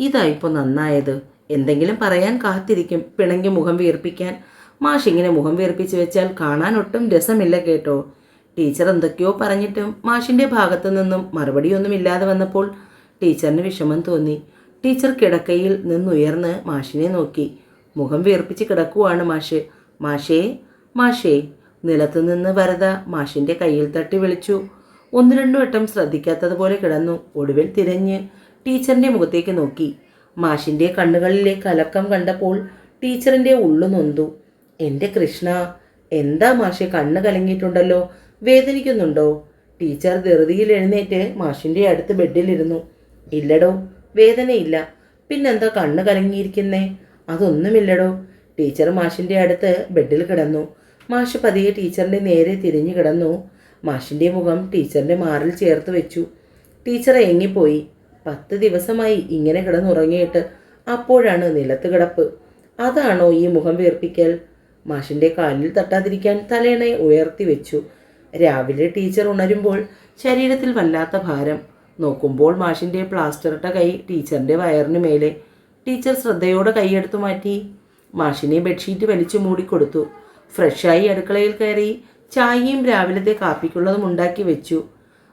ഇതായിപ്പോൾ നന്നായത്. എന്തെങ്കിലും പറയാൻ കാത്തിരിക്കും. പിണങ്ങി മുഖം വീർപ്പിക്കാൻ. മാഷിങ്ങനെ മുഖം വീർപ്പിച്ച് വെച്ചാൽ കാണാൻ ഒട്ടും രസമില്ല കേട്ടോ. ടീച്ചർ എന്തൊക്കെയോ പറഞ്ഞിട്ടും മാഷിന്റെ ഭാഗത്തു നിന്നും മറുപടിയൊന്നുമില്ലാതെ വന്നപ്പോൾ ടീച്ചറിന് വിഷമം തോന്നി. ടീച്ചർ കിടക്കയിൽ നിന്നുയർന്ന് മാഷിനെ നോക്കി. മുഖം വീർപ്പിച്ച് കിടക്കുവാണ് മാഷ്. മാഷേ മാഷേ നിലത്തുനിന്ന് വരത മാഷിന്റെ കയ്യിൽ തട്ടി വിളിച്ചു. ഒന്ന് രണ്ടു വട്ടം ശ്രദ്ധിക്കാത്തതുപോലെ കിടന്നു. ഒടുവിൽ തിരഞ്ഞ് ടീച്ചറിന്റെ മുഖത്തേക്ക് നോക്കി. മാഷിന്റെ കണ്ണുകളിലെ കലക്കം കണ്ടപ്പോൾ ടീച്ചറിന്റെ ഉള്ളു നൊന്തു. എന്റെ കൃഷ്ണ എന്താ മാഷെ കണ്ണ് കലങ്ങിയിട്ടുണ്ടല്ലോ? വേദനിക്കുന്നുണ്ടോ? ടീച്ചർ ധൃതിയിൽ എഴുന്നേറ്റ് മാഷിന്റെ അടുത്ത് ബെഡിലിരുന്നു. ഇല്ലടോ വേദനയില്ല. പിന്നെന്താ കണ്ണ് കലങ്ങിയിരിക്കുന്നേ? അതൊന്നുമില്ലടോ. ടീച്ചർ മാഷിന്റെ അടുത്ത് ബെഡിൽ കിടന്നു. മാഷ് പതിയെ ടീച്ചറിന്റെ നേരെ തിരിഞ്ഞു കിടന്നു. മാഷിന്റെ മുഖം ടീച്ചറിന്റെ മാറിൽ ചേർത്ത് വെച്ചു. ടീച്ചർ എങ്ങിപ്പോയി പത്ത് ദിവസമായി ഇങ്ങനെ കിടന്നുറങ്ങിയിട്ട് അപ്പോഴാണ് നിലത്ത് കിടപ്പ്. അതാണോ ഈ മുഖം വീർപ്പിക്കൽ? മാഷിന്റെ കാലിൽ തട്ടാതിരിക്കാൻ തലേണയെ ഉയർത്തി വെച്ചു. രാവിലെ ടീച്ചർ ഉണരുമ്പോൾ ശരീരത്തിൽ വല്ലാത്ത ഭാരം. നോക്കുമ്പോൾ മാഷിന്റെ പ്ലാസ്റ്ററിട്ട കൈ ടീച്ചറിന്റെ വയറിന് മേലെ. ടീച്ചർ ശ്രദ്ധയോടെ കൈയെടുത്തു മാറ്റി. മാഷിനെ ബെഡ്ഷീറ്റ് വലിച്ചു മൂടിക്കൊടുത്തു. ഫ്രഷായി അടുക്കളയിൽ കയറി ചായയും രാവിലത്തെ കാപ്പിക്കുള്ളതും ഉണ്ടാക്കി വെച്ചു.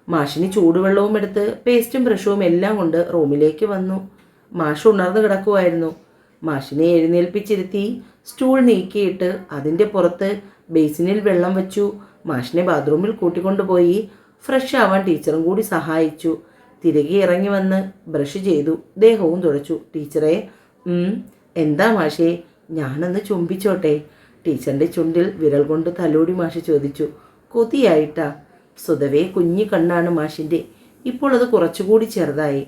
മാഷിന് ചൂടുവെള്ളവും എടുത്ത് പേസ്റ്റും ബ്രഷും എല്ലാം കൊണ്ട് റൂമിലേക്ക് വന്നു. മാഷ് ഉണർന്നു കിടക്കുമായിരുന്നു മാഷിനെ എഴുന്നേൽപ്പിച്ചിരുത്തി സ്റ്റൂൾ നീക്കിയിട്ട് അതിന്റെ പുറത്ത് ബേസിനിൽ വെള്ളം വെച്ചു. മാഷിനെ ബാത്റൂമിൽ കൂട്ടിക്കൊണ്ടുപോയി ഫ്രഷ് ആവാൻ ടീച്ചറും കൂടി സഹായിച്ചു. തിരികെ ഇറങ്ങി വന്ന് ബ്രഷ് ചെയ്തു. ദേഹവും തുടച്ചു. ടീച്ചറെ എന്താ മാഷേ? ഞാനൊന്ന് ചുംബിച്ചോട്ടെ. ടീച്ചറിന്റെ ചുണ്ടിൽ വിരൽ കൊണ്ട് തലോടി മാഷ് ചോദിച്ചു. കൊതിയായിട്ടാ? സ്വതവേ കുഞ്ഞി കണ്ണാണ് മാഷിന്റെ ഇപ്പോൾ അത് കുറച്ചുകൂടി ചെറുതായി.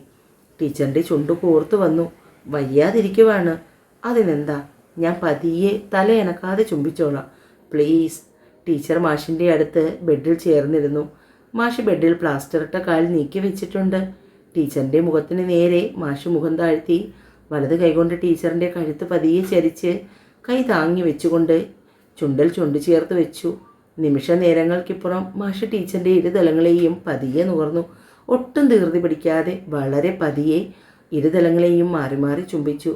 ടീച്ചറിന്റെ ചുണ്ട് കോർത്തു വന്നു. വയ്യാതിരിക്കുവാണ്. അതിനെന്താ? ഞാൻ പതിയെ തലയനക്കാതെ ചുംബിച്ചോളാം. പ്ലീസ്. ടീച്ചർ മാഷിന്റെ അടുത്ത് ബെഡിൽ ചേർന്നിരുന്നു. മാഷ് ബെഡിൽ പ്ലാസ്റ്റർ ഇട്ട കാൽ നീക്കി വെച്ചിട്ടുണ്ട്. ടീച്ചറിന്റെ മുഖത്തിന് നേരെ മാഷ് മുഖം താഴ്ത്തി വലത് കൈകൊണ്ട് ടീച്ചറിന്റെ കഴുത്ത് പതിയെ ചരിച്ച് കൈ താങ്ങി വെച്ചുകൊണ്ട് ചുണ്ടൽ ചുണ്ട് ചേർത്ത് വെച്ചു. നിമിഷ നേരങ്ങൾക്കിപ്പുറം മാഷ് ടീച്ചറിന്റെ ഇരുതലങ്ങളെയും പതിയെ നുകർന്നു. ഒട്ടും ധീർതി പിടിക്കാതെ വളരെ പതിയെ ഇരുതലങ്ങളെയും മാറി മാറി ചുംബിച്ചു.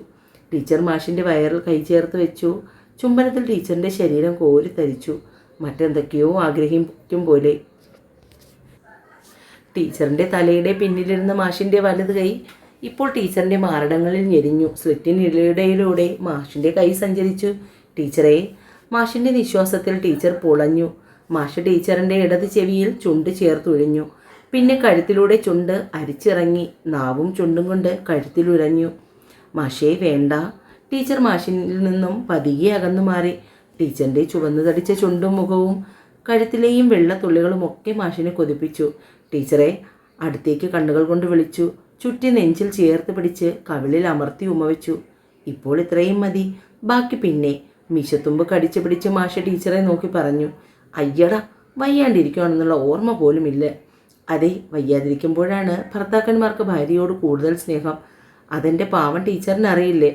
ടീച്ചർ മാഷിന്റെ വയറിൽ കൈ ചേർത്ത് വെച്ചു. ചുംബനത്തിൽ ടീച്ചറിന്റെ ശരീരം കോരി തരിച്ചു. മറ്റെന്തൊക്കെയോ ആഗ്രഹിക്കും പോലെ. ടീച്ചറിന്റെ തലയുടെ പിന്നിലിരുന്ന മാഷിന്റെ വലത് കൈ ഇപ്പോൾ ടീച്ചറിന്റെ മാരടങ്ങളിൽ ഞെരിഞ്ഞു. സ്ലിറ്റിനിടയിലൂടെ മാഷിന്റെ കൈ സഞ്ചരിച്ചു. ടീച്ചറെ മാഷിന്റെ നിശ്വാസത്തിൽ ടീച്ചർ പുളഞ്ഞു. മാഷ് ടീച്ചറിന്റെ ഇടത് ചെവിയിൽ ചുണ്ട് ചേർത്തുഴിഞ്ഞു. പിന്നെ കഴുത്തിലൂടെ ചുണ്ട് അരിച്ചിറങ്ങി നാവും ചുണ്ടും കൊണ്ട് കഴുത്തിലുരഞ്ഞു. മാഷേ വേണ്ട. ടീച്ചർ മാഷിനിൽ നിന്നും പതിയെ അകന്നു മാറി. ടീച്ചറിന്റെ ചുവന്നു തടിച്ച ചുണ്ടും മുഖവും കഴുത്തിലെയും വെള്ളത്തുള്ളികളും ഒക്കെ മാഷിനെ കൊതിപ്പിച്ചു. ടീച്ചറെ അടുത്തേക്ക് കണ്ണുകൾ കൊണ്ട് വിളിച്ചു. ചുറ്റി നെഞ്ചിൽ ചേർത്ത് പിടിച്ച് കവിളിൽ അമർത്തി ഉമ്മവെച്ചു ഇപ്പോൾ ഇത്രയും മതി. ബാക്കി പിന്നെ മിശത്തുമ്പ് കടിച്ചു പിടിച്ച് മാഷ ടീച്ചറെ നോക്കി പറഞ്ഞു അയ്യടാ വയ്യാണ്ടിരിക്കുകയാണെന്നുള്ള ഓർമ്മ പോലും ഇല്ല. അതെ വയ്യാതിരിക്കുമ്പോഴാണ് ഭർത്താക്കന്മാർക്ക് ഭാര്യയോട് കൂടുതൽ സ്നേഹം. അതെന്റെ പാവം ടീച്ചറിനറിയില്ലേ?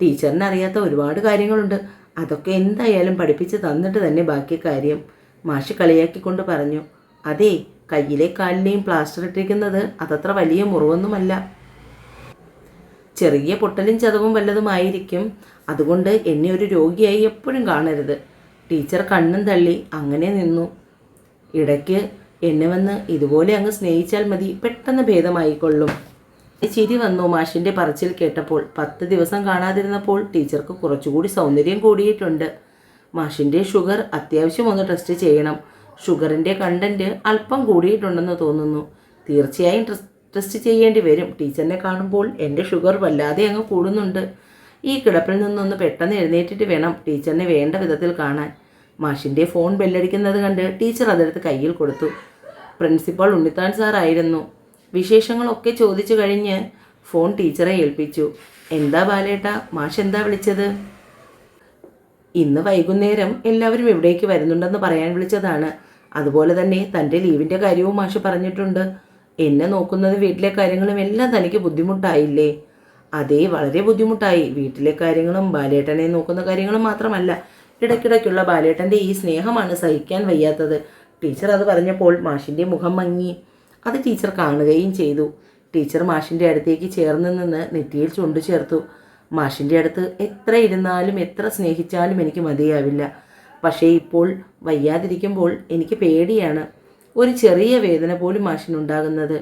ടീച്ചറിനറിയാത്ത ഒരുപാട് കാര്യങ്ങളുണ്ട്. അതൊക്കെ എന്തായാലും പഠിപ്പിച്ച് തന്നിട്ട് തന്നെ ബാക്കി കാര്യം. മാഷ് കളിയാക്കിക്കൊണ്ട് പറഞ്ഞു അതെ കയ്യിലെ കാലിലെയും പ്ലാസ്റ്റർ ഇട്ടിരിക്കുന്നത് അതത്ര വലിയ മുറിവൊന്നുമല്ല. ചെറിയ പൊട്ടലും ചതവും വല്ലതുമായിരിക്കും. അതുകൊണ്ട് എന്നെ ഒരു രോഗിയായി എപ്പോഴും കാണരുത്. ടീച്ചർ കണ്ണും തള്ളി അങ്ങനെ നിന്നു. ഇടയ്ക്ക് എന്നെ വന്ന് ഇതുപോലെ അങ്ങ് സ്നേഹിച്ചാൽ മതി പെട്ടെന്ന് ഭേദമായിക്കൊള്ളും. ചിരി വന്നു മാഷിന്റെ പറച്ചിൽ കേട്ടപ്പോൾ. പത്ത് ദിവസം കാണാതിരുന്നപ്പോൾ ടീച്ചർക്ക് കുറച്ചുകൂടി സൗന്ദര്യം കൂടിയിട്ടുണ്ട്. മാഷിന്റെ ഷുഗർ അത്യാവശ്യം ഒന്ന് ടെസ്റ്റ് ചെയ്യണം. ഷുഗറിന്റെ കണ്ടന്റ് അല്പം കൂടിയിട്ടുണ്ടെന്ന് തോന്നുന്നു. തീർച്ചയായും ടെസ്റ്റ് ചെയ്യേണ്ടി വരും. ടീച്ചറിനെ കാണുമ്പോൾ എന്റെ ഷുഗർ വല്ലാതെ അങ്ങ് കൂടുന്നുണ്ട്. ഈ കിടപ്പിൽ നിന്നൊന്ന് പെട്ടെന്ന് എഴുന്നേറ്റിട്ട് വേണം ടീച്ചറിനെ വേണ്ട വിധത്തിൽ കാണാൻ. മാഷിന്റെ ഫോൺ ബെല്ലടിക്കുന്നത് കണ്ട് ടീച്ചർ അതെടുത്ത് കയ്യിൽ കൊടുത്തു. പ്രിൻസിപ്പൾ ഉണ്ണിത്താൻ സാറായിരുന്നു വിശേഷങ്ങളൊക്കെ ചോദിച്ചു കഴിഞ്ഞ് ഫോൺ ടീച്ചറെ ഏൽപ്പിച്ചു. എന്താ ബാലേട്ട മാഷ് എന്താ വിളിച്ചത്? ഇന്ന് വൈകുന്നേരം എല്ലാവരും ഇവിടേക്ക് വരുന്നുണ്ടെന്ന് പറയാൻ വിളിച്ചതാണ്. അതുപോലെ തന്നെ തന്റെ ലീവിന്റെ കാര്യവും മാഷ് പറഞ്ഞിട്ടുണ്ട്. എന്നെ നോക്കുന്നത് വീട്ടിലെ കാര്യങ്ങളും എല്ലാം തനിക്ക് ബുദ്ധിമുട്ടായില്ലേ? അതേ വളരെ ബുദ്ധിമുട്ടായി. വീട്ടിലെ കാര്യങ്ങളും ബാലേട്ടനെ നോക്കുന്ന കാര്യങ്ങളും മാത്രമല്ല ഇടയ്ക്കിടയ്ക്കുള്ള ബാലേട്ടന്റെ ഈ സ്നേഹമാണ് സഹിക്കാൻ വയ്യാത്തത്. ടീച്ചർ അത് പറഞ്ഞപ്പോൾ മാഷിന്റെ മുഖം മങ്ങി. അത് ടീച്ചർ കാണുകയും ചെയ്തു. ടീച്ചർ മാഷിന്റെ അടുത്തേക്ക് ചേർന്ന് നിന്ന് നെറ്റിയിൽ ചുണ്ടു ചേർത്തു. മാഷിന്റെ അടുത്ത് എത്ര ഇരുന്നാലും എത്ര സ്നേഹിച്ചാലും എനിക്ക് മതിയാവില്ല. പക്ഷേ ഇപ്പോൾ വയ്യാതിരിക്കുമ്പോൾ എനിക്ക് പേടിയാണ്. ഒരു ചെറിയ വേദന പോലും മാഷിനുണ്ടാകുന്നത്.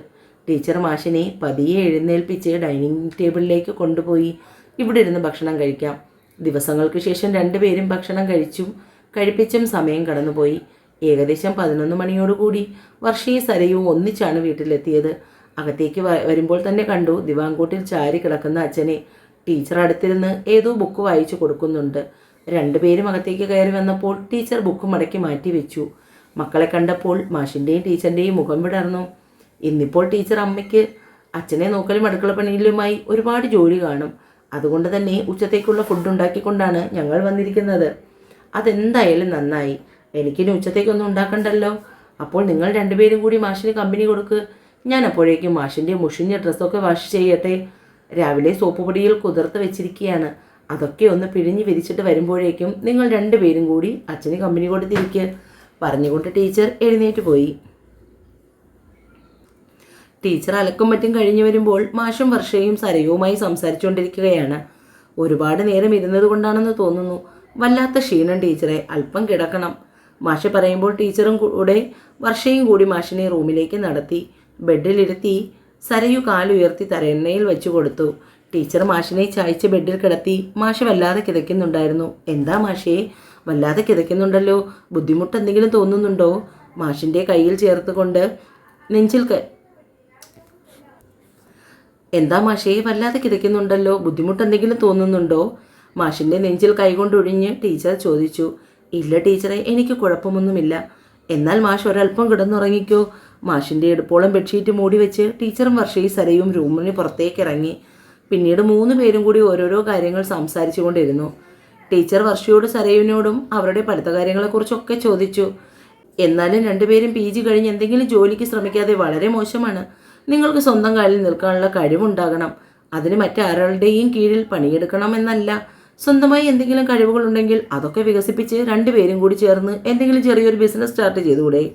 ടീച്ചർ മാഷിനെ പതിയെ എഴുന്നേൽപ്പിച്ച് ഡൈനിങ് ടേബിളിലേക്ക് കൊണ്ടുപോയി ഇവിടെ ഇരുന്ന് ഭക്ഷണം കഴിക്കാം. ദിവസങ്ങൾക്ക് ശേഷം രണ്ടുപേരും ഭക്ഷണം കഴിച്ചും. കഴിപ്പിച്ചും സമയം കടന്നുപോയി. ഏകദേശം പതിനൊന്ന് മണിയോടുകൂടി വർഷയും സരയും ഒന്നിച്ചാണ് വീട്ടിലെത്തിയത്. അകത്തേക്ക് വരുമ്പോൾ തന്നെ കണ്ടു ദിവാങ്കൂട്ടിൽ ചാരി കിടക്കുന്ന അച്ഛനെ. ടീച്ചർ അടുത്തിരുന്ന് ഏതോ ബുക്ക് വായിച്ചു കൊടുക്കുന്നുണ്ട്. രണ്ടുപേരും അകത്തേക്ക് കയറി വന്നപ്പോൾ ടീച്ചർ ബുക്ക് മടക്കി മാറ്റി വെച്ചു. മക്കളെ കണ്ടപ്പോൾ മാഷിന്റെയും ടീച്ചറിന്റെയും മുഖം വിടർന്നു. ഇന്നിപ്പോൾ ടീച്ചർ അമ്മയ്ക്ക് അച്ഛനെ നോക്കലും അടുക്കള പണിയിലുമായി ഒരുപാട് ജോലി കാണും. അതുകൊണ്ട് തന്നെ ഉച്ചത്തേക്കുള്ള ഫുഡ് ഉണ്ടാക്കിക്കൊണ്ടാണ് ഞങ്ങൾ വന്നിരിക്കുന്നത്. അതെന്തായാലും നന്നായി. എനിക്കിനി ഉച്ചത്തേക്കൊന്നും ഉണ്ടാക്കണ്ടല്ലോ. അപ്പോൾ നിങ്ങൾ രണ്ടുപേരും കൂടി മാഷിന് കമ്പനി കൊടുക്ക്. ഞാൻ അപ്പോഴേക്കും മാഷിന്റെ മുഷിഞ്ഞ ഡ്രസ്സൊക്കെ വാഷ് ചെയ്യട്ടെ. രാവിലെ സോപ്പ് പൊടിയിൽ കുതിർത്ത് വെച്ചിരിക്കുകയാണ് അതൊക്കെ ഒന്ന് പിഴിഞ്ഞ് വിരിച്ചിട്ട് വരുമ്പോഴേക്കും നിങ്ങൾ രണ്ടുപേരും കൂടി അച്ഛന് കമ്പനി കൊടുത്തിരിക്കുക പറഞ്ഞുകൊണ്ട് ടീച്ചർ എഴുന്നേറ്റ് പോയി. ടീച്ചർ അലക്കും മറ്റും കഴിഞ്ഞു വരുമ്പോൾ മാഷും വർഷയും സരയുമായി സംസാരിച്ചുകൊണ്ടിരിക്കുകയാണ്. ഒരുപാട് നേരം ഇരുന്നത് കൊണ്ടാണെന്ന് തോന്നുന്നു. വല്ലാത്ത ക്ഷീണം ടീച്ചറെ അല്പം കിടക്കണം. മാഷ പറയുമ്പോൾ ടീച്ചറും കൂടെ വർഷയും കൂടി മാഷിനെ റൂമിലേക്ക് നടത്തി. ബെഡിലിരുത്തി സരയു കാലുയർത്തി തലയെണ്ണയിൽ വെച്ചു കൊടുത്തു. ടീച്ചർ മാഷിനെ ചായച്ച് ബെഡിൽ കിടത്തി മാഷ വല്ലാതെ കിതയ്ക്കുന്നുണ്ടായിരുന്നു. എന്താ മാഷേ വല്ലാതെ കിതയ്ക്കുന്നുണ്ടല്ലോ. ബുദ്ധിമുട്ട് എന്തെങ്കിലും തോന്നുന്നുണ്ടോ? മാഷിന്റെ കയ്യിൽ ചേർത്തുകൊണ്ട് നെഞ്ചിൽ എന്താ മാഷേ വല്ലാതെ കിതയ്ക്കുന്നുണ്ടല്ലോ. ബുദ്ധിമുട്ട് എന്തെങ്കിലും തോന്നുന്നുണ്ടോ? മാഷിന്റെ നെഞ്ചിൽ കൈകൊണ്ടൊഴിഞ്ഞ് ടീച്ചർ ചോദിച്ചു. ഇല്ല ടീച്ചറെ എനിക്ക് കുഴപ്പമൊന്നുമില്ല. എന്നാൽ മാഷ് ഒരല്പം കിടന്നുറങ്ങിക്കോ. മാഷിന്റെ എടുപ്പോളം ബെഡ്ഷീറ്റ് മൂടി വെച്ച് ടീച്ചറും വർഷയും സരയും റൂമിന് പുറത്തേക്ക് ഇറങ്ങി. പിന്നീട് മൂന്ന് പേരും കൂടി ഓരോരോ കാര്യങ്ങൾ സംസാരിച്ചു കൊണ്ടിരുന്നു ടീച്ചർ വർഷയോട് സരയുവിനോടും അവരുടെ പഠിത്ത കാര്യങ്ങളെക്കുറിച്ചൊക്കെ ചോദിച്ചു. എന്നാലും രണ്ടുപേരും പി ജി കഴിഞ്ഞ് എന്തെങ്കിലും ജോലിക്ക് ശ്രമിക്കാതെ വളരെ മോശമാണ്. നിങ്ങൾക്ക് സ്വന്തം കാലിൽ നിൽക്കാനുള്ള കഴിവുണ്ടാകണം. അതിന് മറ്റാരുടെയും കീഴിൽ പണിയെടുക്കണമെന്നല്ല. സ്വന്തമായി എന്തെങ്കിലും കഴിവുകളുണ്ടെങ്കിൽ അതൊക്കെ വികസിപ്പിച്ച് രണ്ടുപേരും കൂടി ചേർന്ന് എന്തെങ്കിലും ചെറിയൊരു ബിസിനസ് സ്റ്റാർട്ട് ചെയ്തുകൂടെ?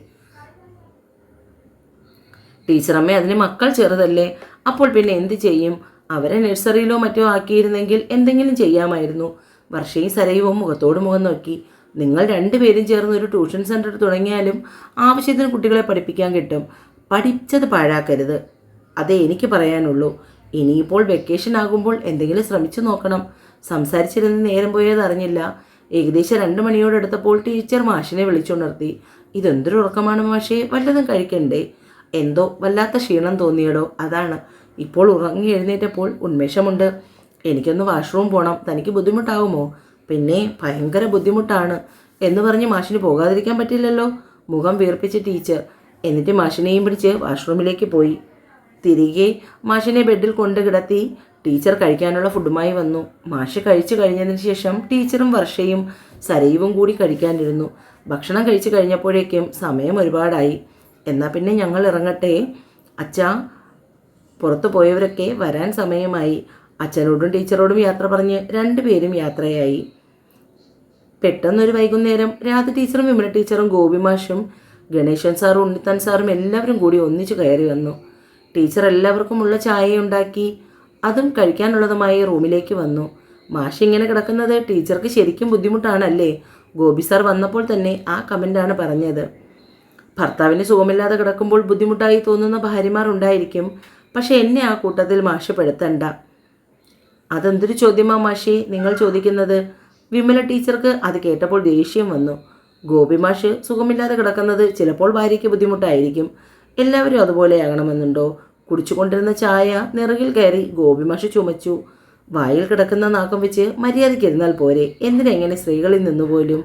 ടീച്ചറമ്മ അതിന് മക്കൾ ചെറുതല്ലേ. അപ്പോൾ പിന്നെ എന്ത് ചെയ്യും? അവരെ നഴ്സറിയിലോ മറ്റോ ആക്കിയിരുന്നെങ്കിൽ എന്തെങ്കിലും ചെയ്യാമായിരുന്നു. വർഷയും സരയുവും മുഖത്തോട് മുഖം നോക്കി. നിങ്ങൾ രണ്ടുപേരും ചേർന്ന് ഒരു ട്യൂഷൻ സെന്റർ തുടങ്ങിയാലും ആവശ്യത്തിന് കുട്ടികളെ പഠിപ്പിക്കാൻ കിട്ടും. പഠിച്ചത് പാഴാക്കരുത്. അതേ എനിക്ക് പറയാനുള്ളൂ. ഇനിയിപ്പോൾ വെക്കേഷൻ ആകുമ്പോൾ എന്തെങ്കിലും ശ്രമിച്ചു നോക്കണം. സംസാരിച്ചിരുന്ന് നേരം പോയത് അറിഞ്ഞില്ല. ഏകദേശം രണ്ട് മണിയോടടുത്തപ്പോൾ ടീച്ചർ മാഷിനെ വിളിച്ചുണർത്തി. ഇതെന്തൊരു ഉറക്കമാണ് മാഷേ വല്ലതും കഴിക്കണ്ടേ? എന്തോ വല്ലാത്ത ക്ഷീണം തോന്നിയടോ അതാണ്. ഇപ്പോൾ ഉറങ്ങി എഴുന്നേറ്റപ്പോൾ ഉന്മേഷമുണ്ട്. എനിക്കൊന്ന് വാഷ്റൂം പോകണം തനിക്ക് ബുദ്ധിമുട്ടാവുമോ? പിന്നെ ഭയങ്കര ബുദ്ധിമുട്ടാണ്. എന്ന് പറഞ്ഞ് മാഷിന് പോകാതിരിക്കാൻ പറ്റില്ലല്ലോ മുഖം വീർപ്പിച്ച് ടീച്ചർ. എന്നിട്ട് മാഷിനെയും പിടിച്ച് വാഷ്റൂമിലേക്ക് പോയി. തിരികെ മാഷിനെ ബെഡിൽ കൊണ്ട് കിടത്തി ടീച്ചർ കഴിക്കാനുള്ള ഫുഡുമായി വന്നു. മാഷ് കഴിച്ചു കഴിഞ്ഞതിന് ശേഷം ടീച്ചറും വർഷയും സരയുവും കൂടി കഴിക്കാനിരുന്നു. ഭക്ഷണം കഴിച്ചു കഴിഞ്ഞപ്പോഴേക്കും സമയം ഒരുപാടായി. എന്നാൽ പിന്നെ ഞങ്ങൾ ഇറങ്ങട്ടെ? അച്ഛ പുറത്തു പോയവരൊക്കെ വരാൻ സമയമായി. അച്ഛനോടും ടീച്ചറോടും യാത്ര പറഞ്ഞ് രണ്ടുപേരും യാത്രയായി. പെട്ടെന്നൊരു വൈകുന്നേരം രാധ ടീച്ചറും വിമല ടീച്ചറും ഗോപി മാഷും ഗണേശൻ സാറും ഉണ്ണിത്താൻ സാറും എല്ലാവരും കൂടി ഒന്നിച്ചു കയറി വന്നു. ടീച്ചർ എല്ലാവർക്കുമുള്ള ചായ ഉണ്ടാക്കി അതും കഴിക്കാനുള്ളതുമായി റൂമിലേക്ക് വന്നു. മാഷ് ഇങ്ങനെ കിടക്കുന്നത് ടീച്ചർക്ക് ശരിക്കും ബുദ്ധിമുട്ടാണല്ലേ? ഗോപി സാർ വന്നപ്പോൾ തന്നെ ആ കമന്റാണ് പറഞ്ഞത്. ഭർത്താവിന് സുഖമില്ലാതെ കിടക്കുമ്പോൾ ബുദ്ധിമുട്ടായി തോന്നുന്ന ഭാര്യമാർ ഉണ്ടായിരിക്കും. പക്ഷേ എന്നെ ആ കൂട്ടത്തിൽ മാഷ് പെടുത്തണ്ട. അതെന്തൊരു ചോദ്യമാ മാഷി നിങ്ങൾ ചോദിക്കുന്നത്? വിമല ടീച്ചർക്ക് അത് കേട്ടപ്പോൾ ദേഷ്യം വന്നു. ഗോപി മാഷ് സുഖമില്ലാതെ കിടക്കുന്നത് ചിലപ്പോൾ ഭാര്യയ്ക്ക് ബുദ്ധിമുട്ടായിരിക്കും. എല്ലാവരും അതുപോലെയാകണമെന്നുണ്ടോ കുടിച്ചുകൊണ്ടിരുന്ന ചായ നിറകിൽ കയറി ഗോപി മാഷ് ചുമച്ചു. വായിൽ കിടക്കുന്ന നാക്കം വെച്ച് മര്യാദയ്ക്ക് ഇരുന്നാൽ പോരെ എന്തിനെങ്ങനെ സ്ത്രീകളിൽ നിന്നുപോലും?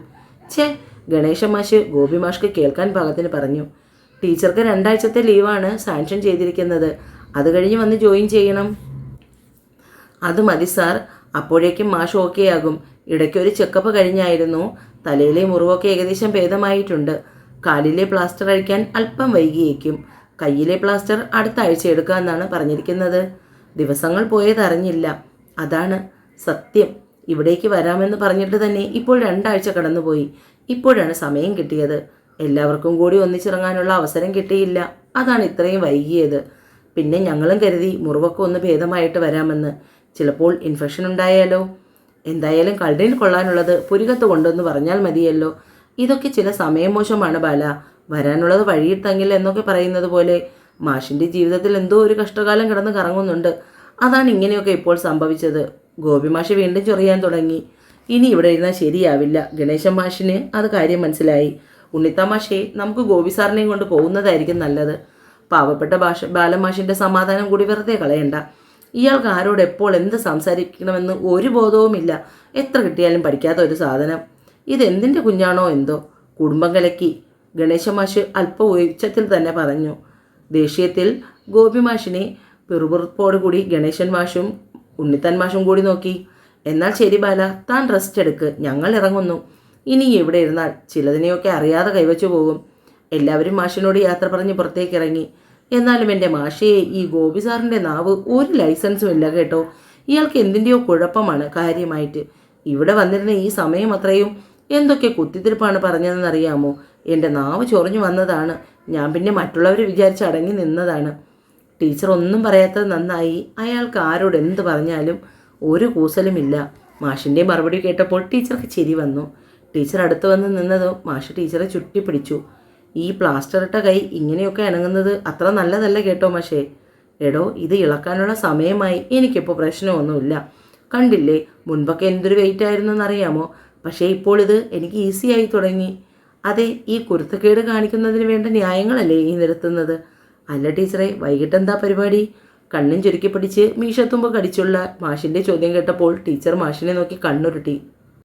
ഛേ ഗണേശ മാഷ് ഗോപി മാഷ്ക്ക് കേൾക്കാൻ പാകത്തിന് പറഞ്ഞു. ടീച്ചർക്ക് രണ്ടാഴ്ചത്തെ ലീവാണ് സാങ്ഷൻ ചെയ്തിരിക്കുന്നത്. അത് കഴിഞ്ഞ് വന്ന് ജോയിൻ ചെയ്യണം. അത് മതി സാർ. അപ്പോഴേക്കും മാഷ് ഓക്കെ ആകും ഇടയ്ക്കൊരു ചെക്കപ്പ് കഴിഞ്ഞായിരുന്നു. തലയിലെ മുറിവൊക്കെ ഏകദേശം ഭേദമായിട്ടുണ്ട്. കാലിലെ പ്ലാസ്റ്റർ അഴിക്കാൻ അല്പം വൈകിയേക്കും. കയ്യിലെ പ്ലാസ്റ്റർ അടുത്ത ആഴ്ച എടുക്കാമെന്നാണ് പറഞ്ഞിരിക്കുന്നത്. ദിവസങ്ങൾ പോയതറിഞ്ഞില്ല അതാണ് സത്യം. ഇവിടേക്ക് വരാമെന്ന് പറഞ്ഞിട്ട് തന്നെ ഇപ്പോൾ രണ്ടാഴ്ച കടന്നുപോയി. ഇപ്പോഴാണ് സമയം കിട്ടിയത്. എല്ലാവർക്കും കൂടി ഒന്നിച്ചിറങ്ങാനുള്ള അവസരം കിട്ടിയില്ല. അതാണ് ഇത്രയും വൈകിയത്. പിന്നെ ഞങ്ങളും കരുതി മുറിവൊക്കെ ഒന്ന് ഭേദമായിട്ട് വരാമെന്ന്. ചിലപ്പോൾ ഇൻഫെക്ഷൻ ഉണ്ടായാലോ? എന്തായാലും കള്ളിന് കൊള്ളാനുള്ളത് പുരികത്ത് കൊണ്ടെന്ന് പറഞ്ഞാൽ മതിയല്ലോ. ഇതൊക്കെ ചില സമയമോശമാണ് ബാല. വരാനുള്ളത് വഴിയിൽ തങ്ങില്ല എന്നൊക്കെ പറയുന്നത് പോലെ. മാഷിന്റെ ജീവിതത്തിൽ എന്തോ ഒരു കഷ്ടകാലം കിടന്ന് കറങ്ങുന്നുണ്ട്. അതാണ് ഇങ്ങനെയൊക്കെ ഇപ്പോൾ സംഭവിച്ചത്. ഗോപി മാഷ് വീണ്ടും ചൊറിയാൻ തുടങ്ങി. ഇനി ഇവിടെ ഇരുന്നാൽ ശരിയാവില്ല. ഗണേശൻ മാഷിന് അത് കാര്യം മനസ്സിലായി. ഉണ്ണിത്ത മാഷേ നമുക്ക് ഗോപി സാറിനെയും കൊണ്ട് പോകുന്നതായിരിക്കും നല്ലത്. പാവപ്പെട്ട ഭാഷ ബാലമാഷിന്റെ സമാധാനം കൂടി വെറുതെ കളയണ്ട. ഇയാൾക്ക് ആരോട് എപ്പോൾ എന്ത് സംസാരിക്കണമെന്ന് ഒരു ബോധവുമില്ല. എത്ര കിട്ടിയാലും പഠിക്കാത്ത ഒരു സാധനം. ഇതെന്തിന്റെ കുഞ്ഞാണോ എന്തോ. കുടുംബം കലക്കി. ഗണേശമാഷ് അല്പ ഉച്ചത്തിൽ തന്നെ പറഞ്ഞു. ദേഷ്യത്തിൽ ഗോപിമാഷിനെ പിറുപിറുപ്പോടുകൂടി ഗണേശൻ മാഷും ഉണ്ണിത്താൻ മാഷും കൂടി നോക്കി. എന്നാൽ ശരി ബാല താൻ റെസ്റ്റ് എടുക്ക്. ഞങ്ങൾ ഇറങ്ങുന്നു. ഇനി ഇവിടെ ഇരുന്നാൽ ചിലതിനെയൊക്കെ അറിയാതെ കൈവച്ചു പോകും. എല്ലാവരും മാഷിനോട് യാത്ര പറഞ്ഞ് പുറത്തേക്ക് ഇറങ്ങി. എന്നാലും എന്റെ മാഷയെ ഈ ഗോപി സാറിന്റെ നാവ് ഒരു ലൈസൻസും ഇല്ല കേട്ടോ. ഇയാൾക്ക് എന്തിന്റെയോ കുഴപ്പമാണ് കാര്യമായിട്ട്. ഇവിടെ വന്നിരുന്ന ഈ സമയം അത്രയും എന്തൊക്കെ കുത്തിത്തിരിപ്പാണ് പറഞ്ഞതെന്നറിയാമോ? എന്റെ നാവ് ചൊറിഞ്ഞു വന്നതാണ്. ഞാൻ പിന്നെ മറ്റുള്ളവർ വിചാരിച്ച് അടങ്ങി നിന്നതാണ്. ടീച്ചർ ഒന്നും പറയാത്തത് നന്നായി. അയാൾക്ക് ആരോട് എന്ത് പറഞ്ഞാലും ഒരു കൂസലുമില്ല മാഷിന്റെ മറുപടി കേട്ടപ്പോൾ ടീച്ചർക്ക് ചിരി വന്നു. ടീച്ചർ അടുത്ത് വന്ന് നിന്നതും മാഷ് ടീച്ചറെ ചുറ്റിപ്പിടിച്ചു. ഈ പ്ലാസ്റ്റർ ഇട്ട കൈ ഇങ്ങനെയൊക്കെ ഇണങ്ങുന്നത് അത്ര നല്ലതല്ല കേട്ടോ മാഷേ. എടോ ഇത് ഇളക്കാനുള്ള സമയമായി. എനിക്കിപ്പോൾ പ്രശ്നമൊന്നുമില്ല. കണ്ടില്ലേ മുൻപൊക്കെ എന്തൊരു വെയിറ്റ് ആയിരുന്നു എന്നറിയാമോ പക്ഷേ ഇപ്പോൾ ഇത് എനിക്ക് ഈസി ആയി തുടങ്ങി. അതെ ഈ കുരുത്തക്കേട് കാണിക്കുന്നതിന് വേണ്ട ന്യായങ്ങളല്ലേ ഈ നിരത്തുന്നത്? അല്ല ടീച്ചറെ വൈകിട്ട് എന്താ പരിപാടി? കണ്ണും ചുരുക്കി പിടിച്ച് മീശത്തുമ്പ് കടിച്ചുള്ള മാഷിന്റെ ചോദ്യം കേട്ടപ്പോൾ ടീച്ചർ മാഷിനെ നോക്കി കണ്ണുരുട്ടി.